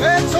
It's